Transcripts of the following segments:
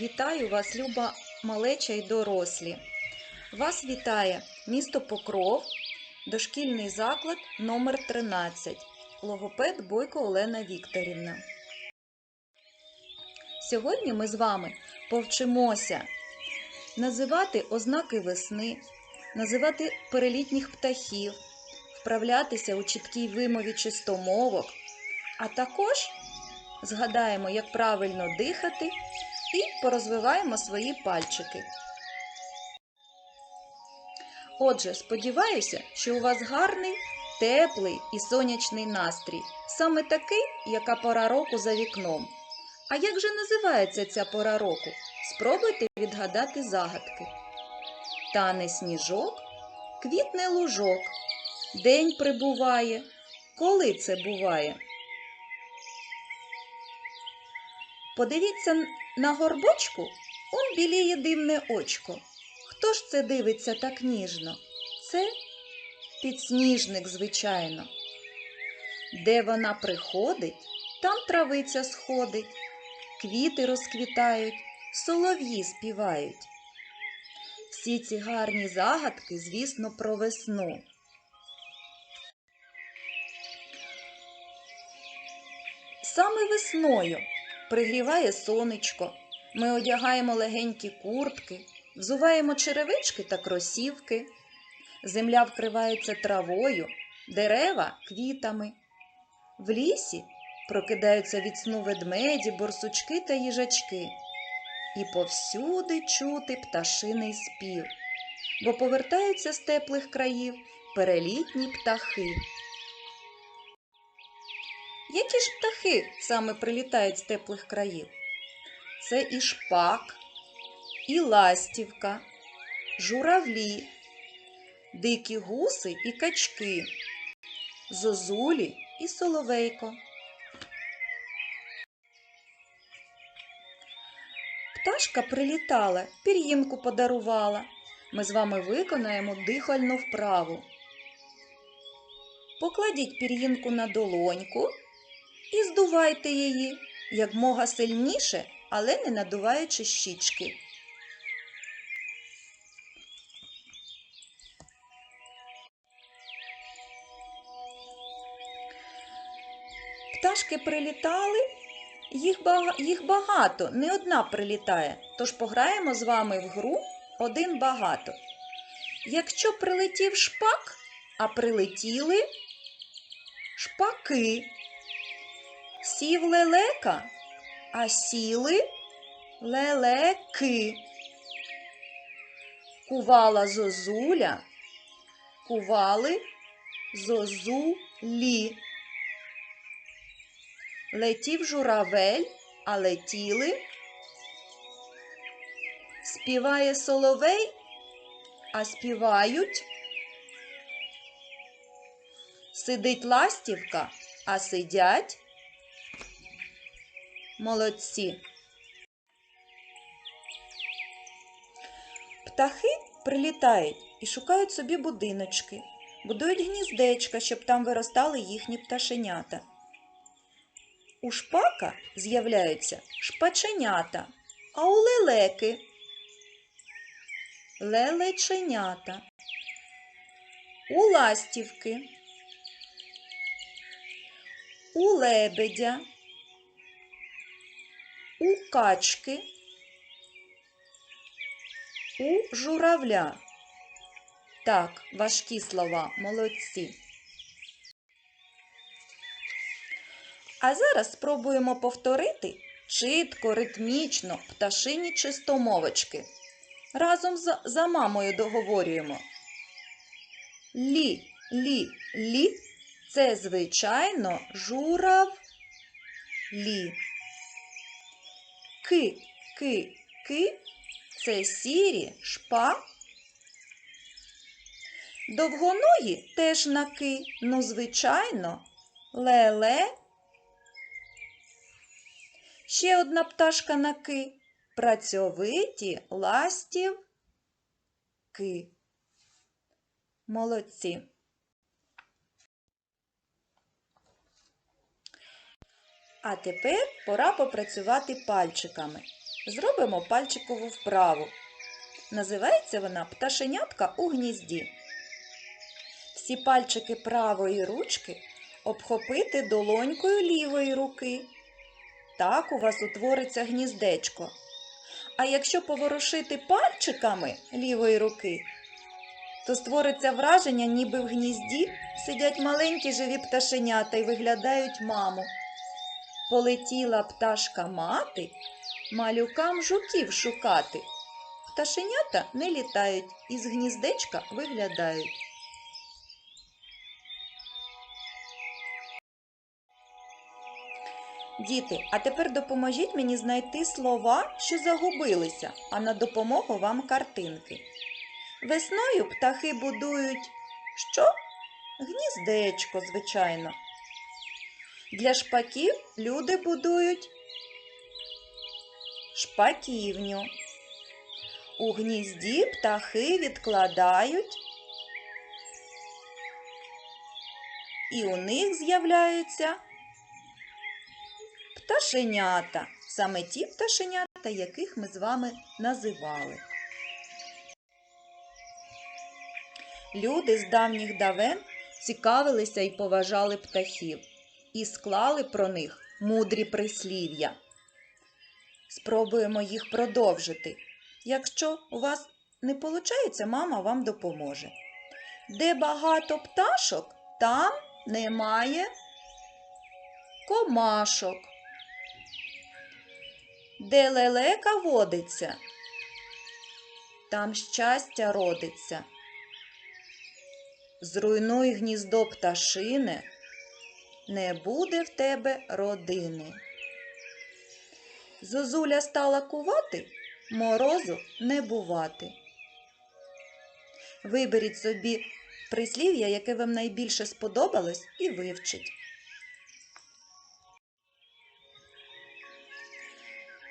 Вітаю вас, люба малеча й дорослі. Вас вітає місто Покров, дошкільний заклад номер 13 логопед Бойко Олена Вікторівна. Сьогодні ми з вами повчимося називати ознаки весни, називати перелітніх птахів, вправлятися у чіткій вимові чистомовок, а також згадаємо, як правильно дихати і порозвиваємо свої пальчики. Отже, сподіваюся, що у вас гарний, теплий і сонячний настрій, саме такий, яка пора року за вікном. А як же називається ця пора року? Спробуйте відгадати загадки. Тане сніжок, квітне лужок, день прибуває. Коли це буває? Подивіться на горбочку, он біліє дивне очко. Хто ж це дивиться так ніжно? Це підсніжник, звичайно. Де вона приходить, там травиця сходить, квіти розквітають, солов'ї співають. Всі ці гарні загадки, звісно, про весну. Саме весною пригріває сонечко, ми одягаємо легенькі куртки, взуваємо черевички та кросівки, земля вкривається травою, дерева квітами. В лісі прокидаються від сну ведмеді, борсучки та їжачки. І повсюди чути пташиний спів, бо повертаються з теплих країв перелітні птахи. Які ж птахи саме прилітають з теплих країв? Це і шпак, і ластівка, журавлі, дикі гуси і качки, зозулі і соловейко. Пташка прилітала, пір'їнку подарувала. Ми з вами виконаємо дихальну вправу. Покладіть пір'їнку на долоньку і здувайте її як мога сильніше, але не надуваючи щічки. Пташки прилітали, їх, бага... їх багато, не одна прилітає. Тож пограємо з вами в гру один багато. Якщо прилетів шпак, а прилетіли шпаки. Сів лелека, а сіли лелеки. Кувала зозуля, кували зозулі. Летів журавель, а летіли. Співає соловей, а співають. Сидить ластівка, а сидять. Молодці. Птахи прилітають і шукають собі будиночки, будують гніздечка, щоб там виростали їхні пташенята. У шпака з'являються шпаченята, а у лелеки лелеченята, у ластівки, у лебедя у качки, у журавля. Так, важкі слова, молодці. А зараз спробуємо повторити чітко, ритмічно пташині чистомовочки. Разом з, за мамою договорюємо. Лі, лі, лі це, звичайно, журав лі. Ки, ки, ки це сірі шпа. Довгоногі теж на ки, ну, звичайно, леле. Ще одна пташка на ки. Працьовиті ластів ки. Молодці. А тепер пора попрацювати пальчиками. Зробимо пальчикову вправу. Називається вона пташенятка у гнізді. Всі пальчики правої ручки обхопити долонькою лівої руки. Так у вас утвориться гніздечко. А якщо поворушити пальчиками лівої руки, то створиться враження, ніби в гнізді сидять маленькі живі пташенята і виглядають маму. Полетіла пташка мати, малюкам жуків шукати. Пташенята не літають, із гніздечка виглядають. Діти, а тепер допоможіть мені знайти слова, що загубилися, а на допомогу вам картинки. Весною птахи будують що? Гніздечко, звичайно. Для шпаків люди будують шпаківню. У гнізді птахи відкладають, і у них з'являються пташенята. Саме ті пташенята, яких ми з вами називали. Люди з давніх давен цікавилися і поважали птахів і склали про них мудрі прислів'я. Спробуємо їх продовжити. Якщо у вас не виходить, мама вам допоможе. Де багато пташок, там немає комашок. Де лелека водиться, там щастя родиться. Зруйнуй гніздо пташине, не буде в тебе родини. Зозуля стала кувати, морозу не бувати. Виберіть собі прислів'я, яке вам найбільше сподобалось, і вивчіть.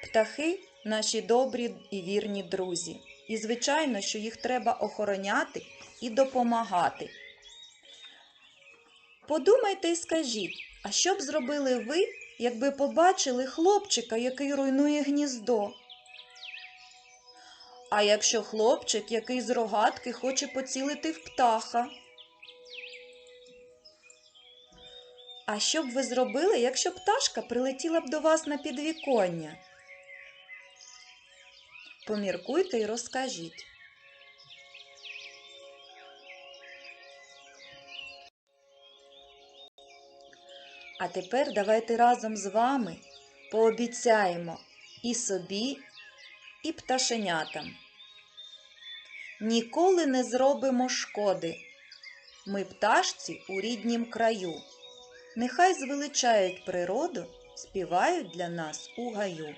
Птахи наші добрі і вірні друзі. І, звичайно, що їх треба охороняти і допомагати. Подумайте і скажіть, а що б зробили ви, якби побачили хлопчика, який руйнує гніздо? А якщо хлопчик, який з рогатки хоче поцілити в птаха? А що б ви зробили, якщо пташка прилетіла б до вас на підвіконня? Поміркуйте і розкажіть. А тепер давайте разом з вами пообіцяємо і собі, і пташенятам. Ніколи не зробимо шкоди. Ми пташці у ріднім краю. Нехай звеличають природу, співають для нас у гаю.